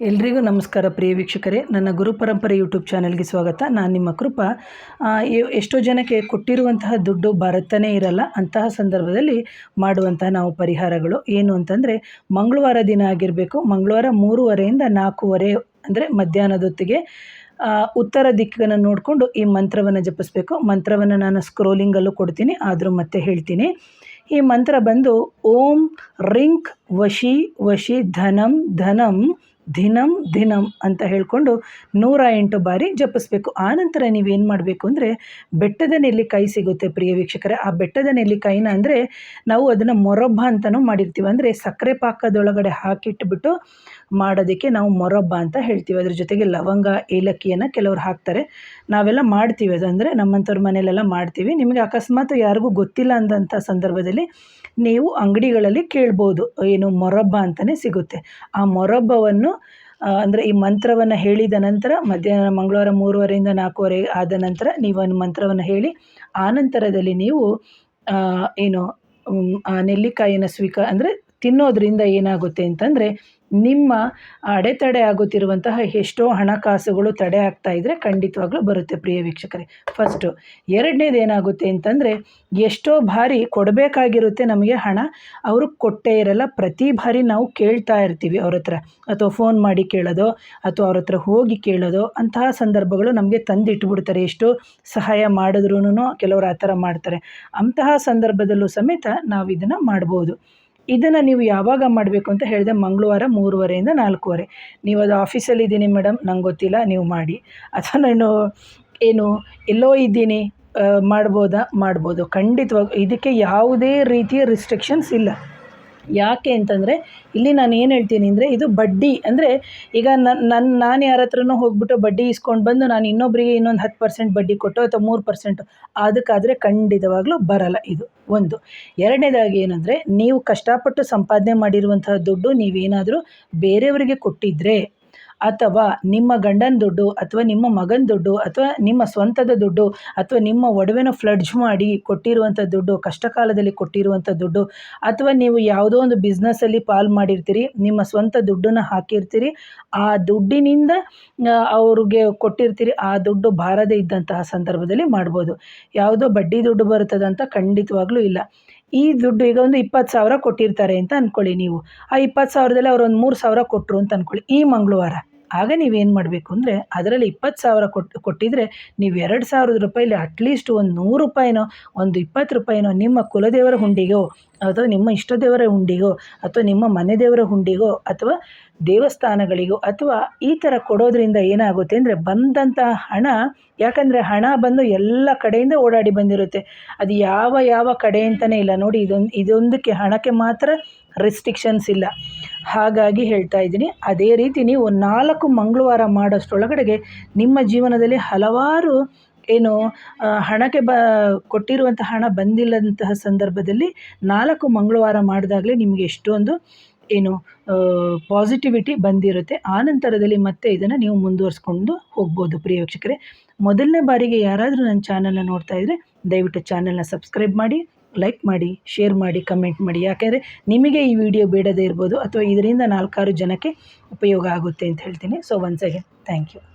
ಎಲ್ರಿಗೂ ನಮಸ್ಕಾರ ಪ್ರಿಯ ವೀಕ್ಷಕರೇ. ನನ್ನ ಗುರು ಪರಂಪರೆ ಯೂಟ್ಯೂಬ್ ಚಾನಲ್ಗೆ ಸ್ವಾಗತ. ನಾನು ನಿಮ್ಮ ಕೃಪಾ. ಎಷ್ಟೋ ಜನಕ್ಕೆ ಕೊಟ್ಟಿರುವಂತಹ ದುಡ್ಡು ಬರುತ್ತಾನೇ ಇರಲ್ಲ, ಅಂತಹ ಸಂದರ್ಭದಲ್ಲಿ ಮಾಡುವಂತಹ ನಾವು ಪರಿಹಾರಗಳು ಏನು ಅಂತಂದರೆ, ಮಂಗಳವಾರ ದಿನ ಆಗಿರಬೇಕು. ಮಂಗಳವಾರ ಮೂರುವರೆಯಿಂದ ನಾಲ್ಕೂವರೆ ಅಂದರೆ ಮಧ್ಯಾಹ್ನದೊತ್ತಿಗೆ ಉತ್ತರ ದಿಕ್ಕನ್ನು ನೋಡಿಕೊಂಡು ಈ ಮಂತ್ರವನ್ನು ಜಪಿಸ್ಬೇಕು. ಮಂತ್ರವನ್ನು ನಾನು ಸ್ಕ್ರೋಲಿಂಗಲ್ಲೂ ಕೊಡ್ತೀನಿ, ಆದರೂ ಮತ್ತೆ ಹೇಳ್ತೀನಿ. ಈ ಮಂತ್ರ ಬಂದು, ಓಂ ರಿಂಕ್ ವಶಿ ವಶಿ ಧನಂ ಧನಂ ಧಿನಂ ದಿನಂ ಅಂತ ಹೇಳಿಕೊಂಡು ನೂರ ಎಂಟು ಬಾರಿ ಜಪಿಸ್ಬೇಕು. ಆನಂತರ ನೀವೇನು ಮಾಡಬೇಕು ಅಂದರೆ ಬೆಟ್ಟದ ನೆಲ್ಲಿಕಾಯಿ ಸಿಗುತ್ತೆ ಪ್ರಿಯ ವೀಕ್ಷಕರೇ. ಆ ಬೆಟ್ಟದ ನೆಲ್ಲಿಕಾಯಿನ ಅಂದರೆ ನಾವು ಅದನ್ನು ಮೊರಬ್ಬ ಅಂತಲೂ ಮಾಡಿರ್ತೀವಿ. ಅಂದರೆ ಸಕ್ಕರೆ ಪಾಕದೊಳಗಡೆ ಹಾಕಿಟ್ಬಿಟ್ಟು ಮಾಡೋದಕ್ಕೆ ನಾವು ಮೊರಬ್ಬ ಅಂತ ಹೇಳ್ತೀವಿ. ಅದ್ರ ಜೊತೆಗೆ ಲವಂಗ, ಏಲಕ್ಕಿಯನ್ನು ಕೆಲವರು ಹಾಕ್ತಾರೆ. ನಾವೆಲ್ಲ ಮಾಡ್ತೀವಿ. ಅದಂದರೆ ನಮ್ಮಂಥವ್ರ ಮನೇಲೆಲ್ಲ ಮಾಡ್ತೀವಿ. ನಿಮಗೆ ಅಕಸ್ಮಾತ್ ಯಾರಿಗೂ ಗೊತ್ತಿಲ್ಲ ಅಂದಂಥ ಸಂದರ್ಭದಲ್ಲಿ ನೀವು ಅಂಗಡಿಗಳಲ್ಲಿ ಕೇಳ್ಬೋದು, ಏನು ಮೊರಬ್ಬ ಅಂತಲೇ ಸಿಗುತ್ತೆ. ಆ ಮೊರಬ್ಬವನ್ನು ಅಂದರೆ ಈ ಮಂತ್ರವನ್ನು ಹೇಳಿದ ನಂತರ, ಮಧ್ಯಾಹ್ನ ಮಂಗಳವಾರ ಮೂರುವರೆಯಿಂದ ನಾಲ್ಕೂವರೆ ಆದ ನಂತರ ನೀವು ಮಂತ್ರವನ್ನು ಹೇಳಿ, ಆ ನಂತರದಲ್ಲಿ ನೀವು ಏನು, ಆ ನೆಲ್ಲಿಕಾಯಿನ ಸ್ವೀಕ, ಅಂದರೆ ತಿನ್ನೋದ್ರಿಂದ ಏನಾಗುತ್ತೆ ಅಂತಂದರೆ ನಿಮ್ಮ ಅಡೆತಡೆ ಆಗುತ್ತಿರುವಂತಹ ಎಷ್ಟೋ ಹಣಕಾಸುಗಳು ತಡೆ ಆಗ್ತಾ ಇದ್ದರೆ ಖಂಡಿತವಾಗ್ಲೂ ಬರುತ್ತೆ ಪ್ರಿಯ ವೀಕ್ಷಕರೇ. ಫಸ್ಟು ಎರಡನೇದು ಏನಾಗುತ್ತೆ ಅಂತಂದರೆ ಎಷ್ಟೋ ಬಾರಿ ಕೊಡಬೇಕಾಗಿರುತ್ತೆ ನಮಗೆ ಹಣ, ಅವರು ಕೊಟ್ಟೇ ಇರಲ್ಲ. ಪ್ರತಿ ಬಾರಿ ನಾವು ಕೇಳ್ತಾ ಇರ್ತೀವಿ ಅವ್ರ ಹತ್ರ. ಅಥವಾ ಫೋನ್ ಮಾಡಿ ಕೇಳೋದೋ, ಅಥವಾ ಅವ್ರ ಹತ್ರ ಹೋಗಿ ಕೇಳೋದೋ, ಅಂತಹ ಸಂದರ್ಭಗಳು ನಮಗೆ ತಂದಿಟ್ಬಿಡ್ತಾರೆ. ಎಷ್ಟೋ ಸಹಾಯ ಮಾಡಿದ್ರೂ ಕೆಲವರು ಆ ಥರ ಮಾಡ್ತಾರೆ. ಅಂತಹ ಸಂದರ್ಭದಲ್ಲೂ ಸಮೇತ ನಾವು ಇದನ್ನು ಮಾಡ್ಬೋದು. ಇದನ್ನು ನೀವು ಯಾವಾಗ ಮಾಡಬೇಕು ಅಂತ ಹೇಳಿದೆ ಮಂಗಳವಾರ ಮೂರುವರೆಯಿಂದ ನಾಲ್ಕೂವರೆ. ನೀವು ಅದು ಆಫೀಸಲ್ಲಿ ಇದ್ದೀನಿ ಮೇಡಮ್, ನಂಗೆ ಗೊತ್ತಿಲ್ಲ, ನೀವು ಮಾಡಿ. ಅಥವಾ ನಾನು ಏನು ಎಲ್ಲೋ ಇದ್ದೀನಿ ಮಾಡ್ಬೋದಾ? ಮಾಡ್ಬೋದು. ಖಂಡಿತವಾಗ ಇದಕ್ಕೆ ಯಾವುದೇ ರೀತಿಯ ರಿಸ್ಟ್ರಿಕ್ಷನ್ಸ್ ಇಲ್ಲ. ಯಾಕೆ ಅಂತಂದರೆ, ಇಲ್ಲಿ ನಾನು ಏನು ಹೇಳ್ತೀನಿ ಅಂದರೆ, ಇದು ಬಡ್ಡಿ. ಅಂದರೆ, ಈಗ ನನ್ನ ನನ್ನ ನಾನು ಯಾರ ಹತ್ರನೂ ಹೋಗ್ಬಿಟ್ಟು ಬಡ್ಡಿ ಇಸ್ಕೊಂಡು ಬಂದು ನಾನು ಇನ್ನೊಬ್ಬರಿಗೆ ಇನ್ನೊಂದು ಹತ್ತು ಪರ್ಸೆಂಟ್ ಬಡ್ಡಿ ಕೊಟ್ಟು ಅಥವಾ ಮೂರು ಪರ್ಸೆಂಟು ಅದಕ್ಕಾದರೆ ಖಂಡಿತವಾಗ್ಲೂ ಬರಲ್ಲ ಇದು. ಒಂದು. ಎರಡನೇದಾಗಿ ಏನಂದರೆ, ನೀವು ಕಷ್ಟಪಟ್ಟು ಸಂಪಾದನೆ ಮಾಡಿರುವಂತಹ ದುಡ್ಡು ನೀವೇನಾದರೂ ಬೇರೆಯವರಿಗೆ ಕೊಟ್ಟಿದ್ದರೆ ಅಥವಾ ನಿಮ್ಮ ಗಂಡನ ದುಡ್ಡು, ಅಥವಾ ನಿಮ್ಮ ಮಗನ ದುಡ್ಡು, ಅಥವಾ ನಿಮ್ಮ ಸ್ವಂತದ ದುಡ್ಡು, ಅಥವಾ ನಿಮ್ಮ ಒಡವೆನ ಫ್ಲಡ್ಜ್ ಮಾಡಿ ಕೊಟ್ಟಿರುವಂಥ ದುಡ್ಡು ಕಷ್ಟ ಕಾಲದಲ್ಲಿ ಕೊಟ್ಟಿರುವಂಥ ದುಡ್ಡು, ಅಥವಾ ನೀವು ಯಾವುದೋ ಒಂದು ಬಿಸ್ನೆಸ್ಸಲ್ಲಿ ಪಾಲ್ ಮಾಡಿರ್ತೀರಿ, ನಿಮ್ಮ ಸ್ವಂತ ದುಡ್ಡನ್ನು ಹಾಕಿರ್ತೀರಿ, ಆ ದುಡ್ಡಿನಿಂದ ಅವ್ರಿಗೆ ಕೊಟ್ಟಿರ್ತೀರಿ, ಆ ದುಡ್ಡು ಬಾರದೇ ಇದ್ದಂತಹ ಸಂದರ್ಭದಲ್ಲಿ ಮಾಡ್ಬೋದು. ಯಾವುದೋ ಬಡ್ಡಿ ದುಡ್ಡು ಬರ್ತದಂತ ಖಂಡಿತವಾಗ್ಲೂ ಇಲ್ಲ. ಈ ದುಡ್ಡು ಈಗ ಒಂದು ಇಪ್ಪತ್ತು ಸಾವಿರ ಕೊಟ್ಟಿರ್ತಾರೆ ಅಂತ ಅಂದ್ಕೊಳ್ಳಿ ನೀವು. ಆ ಇಪ್ಪತ್ತು ಸಾವಿರದಲ್ಲಿ ಅವ್ರು ಒಂದು ಮೂರು ಸಾವಿರ ಕೊಟ್ಟರು ಅಂತ ಅಂದ್ಕೊಳ್ಳಿ ಈ ಮಂಗಳವಾರ. ಆಗ ನೀವೇನು ಮಾಡಬೇಕು ಅಂದರೆ ಅದರಲ್ಲಿ ಇಪ್ಪತ್ತು ಸಾವಿರ ಕೊಟ್ಟು ಕೊಟ್ಟಿದ್ರೆ ನೀವು ಎರಡು ಸಾವಿರದ ರೂಪಾಯಿಲಿ ಅಟ್ಲೀಸ್ಟ್ ಒಂದು ನೂರು ರೂಪಾಯಿನೋ, ಒಂದು ಇಪ್ಪತ್ತು ರೂಪಾಯಿನೋ ನಿಮ್ಮ ಕುಲದೇವರ ಹುಂಡಿಗೋ ಅಥವಾ ನಿಮ್ಮ ಇಷ್ಟ ದೇವರ ಹುಂಡಿಗೋ, ಅಥವಾ ನಿಮ್ಮ ಮನೆ ದೇವರ ಹುಂಡಿಗೋ, ಅಥವಾ ದೇವಸ್ಥಾನಗಳಿಗೋ, ಅಥವಾ ಈ ಥರ ಕೊಡೋದ್ರಿಂದ ಏನಾಗುತ್ತೆ ಅಂದರೆ ಬಂದಂಥ ಹಣ, ಯಾಕಂದರೆ ಹಣ ಬಂದು ಎಲ್ಲ ಕಡೆಯಿಂದ ಓಡಾಡಿ ಬಂದಿರುತ್ತೆ. ಅದು ಯಾವ ಯಾವ ಕಡೆ ಅಂತಲೇ ಇಲ್ಲ. ನೋಡಿ, ಇದೊಂದು, ಇದೊಂದಕ್ಕೆ ಹಣಕ್ಕೆ ಮಾತ್ರ ರೆಸ್ಟ್ರಿಕ್ಷನ್ಸ್ ಇಲ್ಲ. ಹಾಗಾಗಿ ಹೇಳ್ತಾ ಇದ್ದೀನಿ, ಅದೇ ರೀತಿ ನೀವು ನಾಲ್ಕು ಮಂಗಳವಾರ ಮಾಡೋಷ್ಟರೊಳಗಡೆಗೆ ನಿಮ್ಮ ಜೀವನದಲ್ಲಿ ಹಲವಾರು ಏನು ಹಣಕ್ಕೆ ಬ, ಕೊಟ್ಟಿರುವಂಥ ಹಣ ಬಂದಿಲ್ಲಂತಹ ಸಂದರ್ಭದಲ್ಲಿ ನಾಲ್ಕು ಮಂಗಳವಾರ ಮಾಡಿದಾಗಲೇ ನಿಮಗೆ ಎಷ್ಟೊಂದು ಏನು ಪಾಸಿಟಿವಿಟಿ ಬಂದಿರುತ್ತೆ. ಆ ನಂತರದಲ್ಲಿ ಮತ್ತೆ ಇದನ್ನು ನೀವು ಮುಂದುವರಿಸ್ಕೊಂಡು ಹೋಗ್ಬೋದು ಪ್ರಿಯ ವೀಕ್ಷಕರೇ. ಮೊದಲನೇ ಬಾರಿಗೆ ಯಾರಾದರೂ ನನ್ನ ಚಾನಲ್ನ ನೋಡ್ತಾ ಇದ್ದರೆ ದಯವಿಟ್ಟು ಚಾನಲ್ನ ಸಬ್ಸ್ಕ್ರೈಬ್ ಮಾಡಿ ಲೈಕ್ ಮಾಡಿ ಶೇರ್ ಮಾಡಿ ಕಮೆಂಟ್ ಮಾಡಿ. ಯಾಕೆಂದರೆ ನಿಮಗೆ ಈ ವಿಡಿಯೋ ಬೇಡದೇ ಇರ್ಬೋದು ಅಥವಾ ಇದರಿಂದ ನಾಲ್ಕಾರು ಜನಕ್ಕೆ ಉಪಯೋಗ ಆಗುತ್ತೆ ಅಂತ ಹೇಳ್ತೀನಿ. So once again thank you